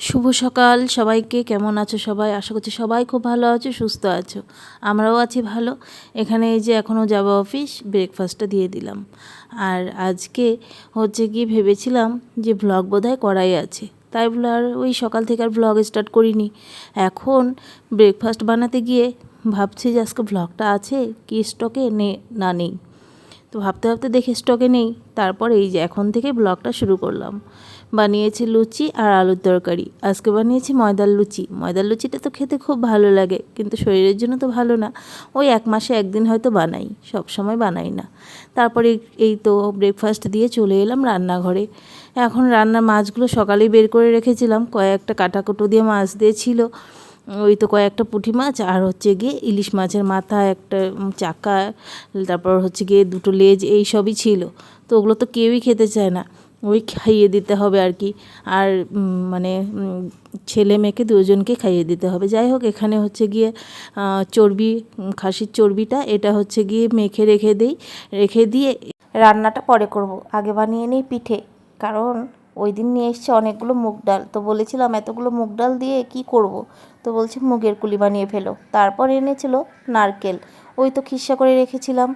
শুভ সকাল। সবাইকে কেমন আছো সবাই? আশা করছি সবাই খুব ভালো আছো, সুস্থ আছো। আমরাও আছি ভালো। এখানে এই যে এখনও যাব অফিস ব্রেকফাস্টটা দিয়ে দিলাম। আর আজকে হচ্ছে কি ভেবেছিলাম যে ভ্লগ বোধহয় করাই আছে। তাই বলে আর ওই সকাল থেকে আর ভ্লগ স্টার্ট করিনি। এখন ব্রেকফাস্ট বানাতে গিয়ে ভাবছি যে আজকে ভ্লগটা আছে, কি স্টকে নে, না নেই। তো ভাবতে ভাবতে দেখে স্টকে নেই। তারপর এই যে এখন থেকে ব্লগটা শুরু করলাম। বানিয়েছি লুচি আর আলুর তরকারি। আজকে বানিয়েছি ময়দার লুচি। ময়দার লুচিটা তো খেতে খুব ভালো লাগে, কিন্তু শরীরের জন্য তো ভালো না। ওই এক মাসে একদিন হয়তো বানাই, সব সময় বানাই না। তারপরে এই তো ব্রেকফাস্ট দিয়ে চলে এলাম রান্নাঘরে। এখন রান্নার মাছগুলো সকালেই বের করে রেখেছিলাম। কয়েকটা কাটাকুটো দিয়ে মাছ দিয়েছিল। ওই তো কয়েকটা পুঁটি মাছ আর হচ্ছে গিয়ে ইলিশ মাছের মাথা, একটা চাকা, তারপর হচ্ছে গিয়ে দুটো লেজ, এই সবই ছিল। তো ওগুলো তো কেউই খেতে চায় না। ওই খাইয়ে দিতে হবে আর কি। আর মানে ছেলে মেয়েকে দুজনকে খাইয়ে দিতে হবে। যাই হোক, এখানে হচ্ছে গিয়ে চর্বি খাসির চর্বিটা, এটা হচ্ছে গিয়ে মেখে রেখে দিই। রেখে দিয়ে রান্নাটা পরে করব। আগে বানিয়ে নিই পিঠে, কারণ ওই দিন নিয়ে এসছে অনেকগুলো মুগ ডাল। তো বলেছিলাম, এতগুলো মুগ ডাল দিয়ে কি করব? তো বলছে, মুগের কুলি বানিয়ে ফেলো। তারপর এনেছিল নারকেল। ওই তো খিস্সা করে রেখেছিলাম,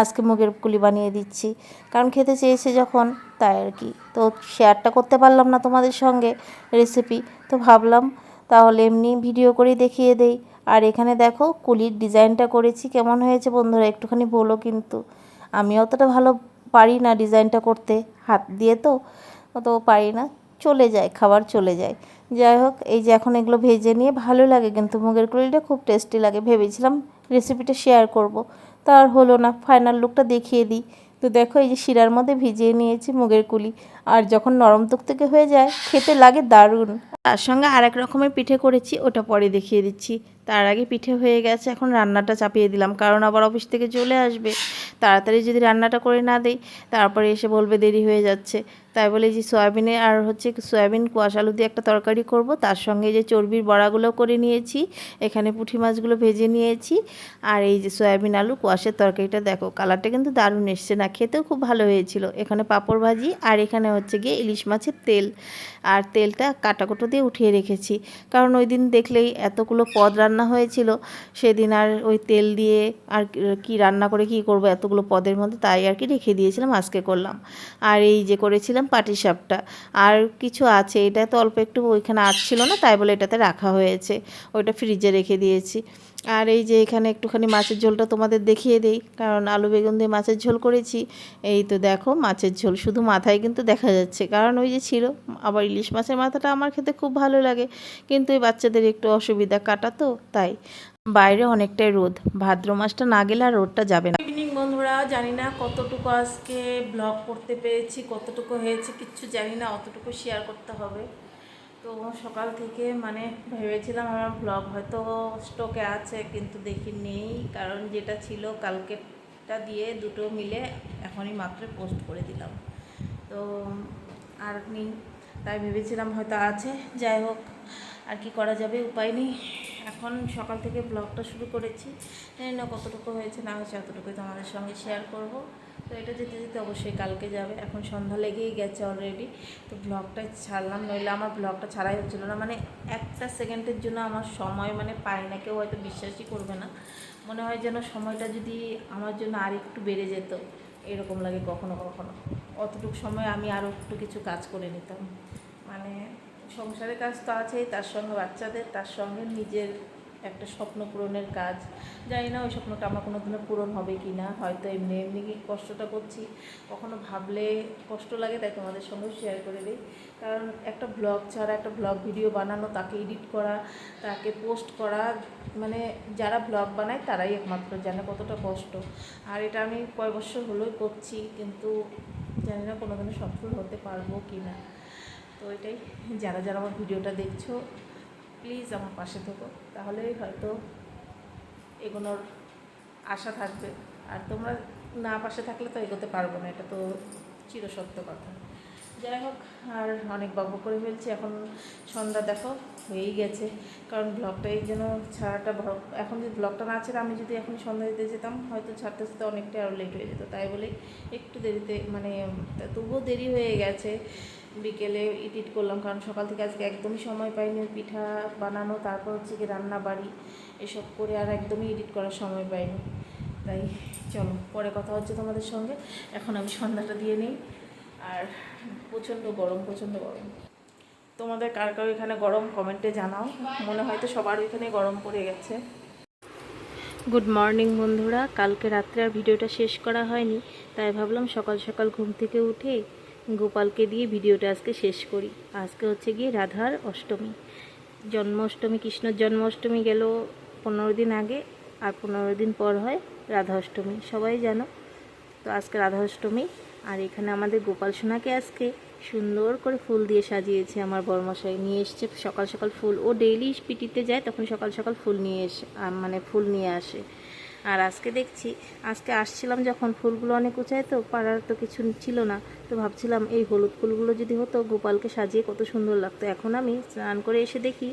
আজকে মুগের কুলি বানিয়ে দিচ্ছি। কারণ খেতে চেয়েছে যখন, তাই আর কি। তো শেয়ারটা করতে পারলাম না তোমাদের সঙ্গে রেসিপি। তো ভাবলাম, তাহলে এমনি ভিডিও করে দেখিয়ে দেই। আর এখানে দেখো, কুলির ডিজাইনটা করেছি। কেমন হয়েছে বন্ধুরা, একটুখানি বলো কিন্তু। আমি অতটা ভালো পারি না ডিজাইনটা করতে, হাত দিয়ে তো। অত পারি না, চলে যায়, খাবার চলে যায়। যাই হোক, এই যে এখন এগুলো ভেজে নিয়ে ভালো লাগে কিন্তু মুগের কুলিটা খুব টেস্টি লাগে, ভেবেছিলাম রেসিপিটা শেয়ার করব। তা আর হলো না ফাইনাল লুকটা দেখিয়ে দিই। তো দেখো এই যে শিরার মধ্যে ভিজিয়ে নিয়েছি মুগের কুলি। আর যখন নরম তুকতুকে হয়ে যায়, খেতে লাগে দারুণ। তার সঙ্গে আর এক রকমের পিঠে করেছি, ওটা পরে দেখিয়ে দিচ্ছি। তার আগে পিঠে হয়ে গেছে, এখন রান্নাটা চাপিয়ে দিলাম। কারণ আবার অফিস থেকে চলে আসবে, তাড়াতাড়ি যদি রান্নাটা করে না দেই, তারপরে এসে বলবে দেরি হয়ে যাচ্ছে। তাই বলে যে সয়াবিনে আর হচ্ছে সয়াবিন, কুয়াশ আলু দিয়ে একটা তরকারি করব। তার সঙ্গে যে চর্বির বড়াগুলো করে নিয়েছি, এখানে পুঁটি মাছগুলো ভেজে নিয়েছি। আর এই যে সয়াবিন আলু, কুয়াশের তরকারিটা দেখো, কালারটা কিন্তু দারুণ এসছে। না, খেতেও খুব ভালো হয়েছিল। এখানে পাঁপড় ভাজি আর এখানে হচ্ছে গিয়ে ইলিশ মাছের তেল। আর তেলটা কাটাকুটো দিয়ে উঠিয়ে রেখেছি। কারণ ওই দিন দেখলেই এতগুলো পদ রান্না হয়েছিল, সেদিন আর ওই তেল দিয়ে আর কি রান্না করে কি করব, এতগুলো পদের মধ্যে তাই আর কি রেখে দিয়েছিলাম, আজকে করলাম। আর এই যে করেছিলাম পাটিসাপটা আর কিছু আছে, এটা তো অল্প একটু ওইখানে আর ছিল না, তাই বলে এটাতে রাখা হয়েছে, ওইটা ফ্রিজে রেখে দিয়েছি। আর এই যে এখানে একটুখানি মাছের ঝোলটা তোমাদের দেখিয়ে দেই, কারণ আলু বেগুন দিয়ে মাছের ঝোল করেছি, এই তো দেখো মাছের ঝোল, শুধু মাথায় কিন্তু দেখা যাচ্ছে, কারণ ওই যে ছিল, আবার ইলিশ মাছের মাথাটা আমার খেতে খুব ভালো লাগে, কিন্তু এই বাচ্চাদের একটু অসুবিধা কাটা তো তাই বাইরে অনেকটাই রোদ। ভাদ্র মাসটা না গেলে আর রোদটা যাবে না। ইভিনিং বন্ধুরা, জানি না কতটুকু আজকে ব্লগ করতে পেরেছি, কতটুকু হয়েছে, কিচ্ছু জানি না, অতটুকু শেয়ার করতে হবে। তো সকাল থেকে মানে ভেবেছিলাম আমার ব্লগ হয়তো স্টকে আছে, কিন্তু দেখি নেই। কারণ যেটা ছিল কালকেটা দিয়ে দুটো মিলে এখনই মাত্র পোস্ট করে দিলাম। তো আর নেই, তাই ভেবেছিলাম হয়তো আছে। যাই হোক, আর কি করা যাবে, উপায় নেই। এখন সকাল থেকে ব্লগটা শুরু করেছি। জানি না কতটুকু হয়েছে, না হয়েছে অতটুকুই তোমাদের সঙ্গে শেয়ার করব। তো এটা যেতে যেতে অবশ্যই কালকে যাবে। এখন সন্ধ্যা লেগেই গেছে অলরেডি তো ব্লগটা ছাড়লাম, নইলে আমার ব্লগটা ছাড়াই হচ্ছিল না। মানে একটা সেকেন্ডের জন্য আমার সময় মানে পায় না, কেউ হয়তো বিশ্বাসই করবে না। মনে হয় যেন সময়টা যদি আমার জন্য আর একটু বেড়ে যেত, এরকম লাগে কখনো কখনো। অতটুকু সময় আমি আরও একটু কিছু কাজ করে নিতাম। মানে সংসারের কাজ তো আছেই, তার সঙ্গে বাচ্চাদের, তার সঙ্গে নিজের একটা স্বপ্ন পূরণের কাজ। জানি না ওই স্বপ্নটা আমার কোনো দিনও পূরণ হবে কি না, হয়তো এমনি এমনি কি কষ্টটা করছি, কখনো ভাবলে কষ্ট লাগে তাই তোমাদের সঙ্গেও শেয়ার করে দিই। কারণ একটা ব্লগ ছাড়া, একটা ব্লগ ভিডিও বানানো, তাকে এডিট করা, তাকে পোস্ট করা মানে যারা ব্লগ বানায় তারাই একমাত্র জানে কতটা কষ্ট। আর এটা আমি কয় বছর হলোই করছি, কিন্তু জানি না কোনো দিনও সফল হতে পারব কি না। তো এটাই। যারা যারা আমার ভিডিওটা দেখছ প্লিজ আমার পাশে থেকো। তাহলেই হয়তো এগোনোর আশা থাকবে। আর তোমরা না পাশে থাকলে তো এগোতে পারব না, এটা তো চিরসত্য কথা। যাই হোক, আর অনেক বক করে ফেলছি। এখন সন্ধ্যা দেখো, হয়েই গেছে। কারণ ব্লগটা এই ছাড়াটা এখন যদি ব্লগটা না ছেড়ে আমি যদি এখন সন্ধ্যা দিতে যেতাম, হয়তো ছাড়তে ছাড়তে অনেকটাই আরও লেট হয়ে যেত। তাই বলে একটু দেরিতে মানে তবুও দেরি হয়ে গেছে। বিকেলে এডিট করলাম, কারণ সকাল থেকে আজকে একদমই সময় পাইনি পিঠা বানানো, তারপর হচ্ছে কি রান্না বাড়ি, এসব করে আর একদমই এডিট করার সময় পাইনি। তাই চলো, পরে কথা হচ্ছে তোমাদের সঙ্গে। এখন আমি সন্ধ্যাটা দিয়ে নিই, আর প্রচণ্ড গরম প্রচণ্ড গরম। তোমাদের কার কার এখানে গরম কমেন্টে জানাও, মনে হয় তো সবার ওইখানে গরম পড়ে গেছে। গুড মর্নিং বন্ধুরা, কালকে রাত্রে আর ভিডিওটা শেষ করা হয়নি, তাই ভাবলাম সকাল সকাল ঘুম থেকে উঠে গোপালকে দিয়ে ভিডিওটা আজকে শেষ করি। আজকে হচ্ছে গিয়ে রাধার অষ্টমী। জন্মাষ্টমী, কৃষ্ণর জন্মাষ্টমী গেল পনেরো দিন আগে আর পনেরো দিন পর হয় রাধা অষ্টমী সবাই জানো? তো আজকে রাধা অষ্টমী আর এখানে আমাদের গোপাল সোনাকে আজকে সুন্দর করে ফুল দিয়ে সাজিয়েছে আমার বরমশাই। নিয়ে এসছে সকাল সকাল ফুল। ও ডেইলি পিটিতে যায়, তখন সকাল সকাল ফুল নিয়ে এসে মানে ফুল নিয়ে আসে। আর আজকে দেখছি, আজকে আসছিলাম যখন ফুলগুলো অনেক উঁচায় তো, পাড়ার তো কিছু ছিল না। তো ভাবছিলাম এই হলুদ ফুলগুলো যদি হতো, গোপালকে সাজিয়ে কত সুন্দর লাগতো। এখন আমি স্নান করে এসে দেখি,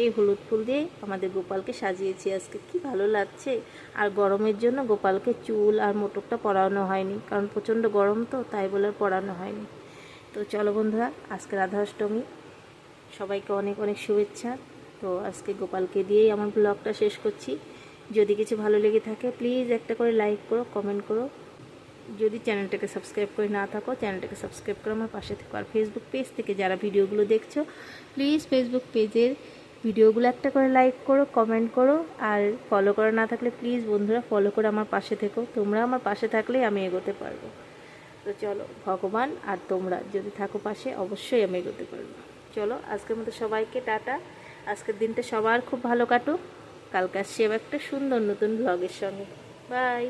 এই হলুদ ফুল দিয়ে আমাদের গোপালকে সাজিয়েছি। আজকে কি ভালো লাগছে। আর গরমের জন্য গোপালকে চুল আর মোটকটা পরানো হয়নি, কারণ প্রচণ্ড গরম তো, তাই বলে পরানো হয়নি। তো চলো বন্ধুরা, আজকে রাধা অষ্টমী সবাইকে অনেক অনেক শুভেচ্ছা। তো আজকে গোপালকে দিয়েই আমার ব্লগটা শেষ করছি। যদি কিছু ভালো লেগে থাকে প্লিজ একটা করে লাইক করো কমেন্ট করো। যদি চ্যানেলটাকে সাবস্ক্রাইব করে না থাকো চ্যানেলটাকে সাবস্ক্রাইব করে আমার পাশে থেকো। আর ফেসবুক পেজ থেকে যারা ভিডিওগুলো দেখছ প্লিজ ফেসবুক পেজের ভিডিওগুলো একটা করে লাইক করো কমেন্ট করো। আর ফলো করা না থাকলে প্লিজ বন্ধুরা ফলো করে আমার পাশে থেকো। তোমরা আমার পাশে থাকলেই আমি এগোতে পারব। তো চলো, ভগবান আর তোমরা যদি থাকো পাশে, অবশ্যই আমি এগোতে পারব। চলো, আজকের মতো সবাইকে টাটা। আজকের দিনটা সবার খুব ভালো কাটুক। কালকে আসছি একটা সুন্দর নতুন ব্লগের সঙ্গে। বাই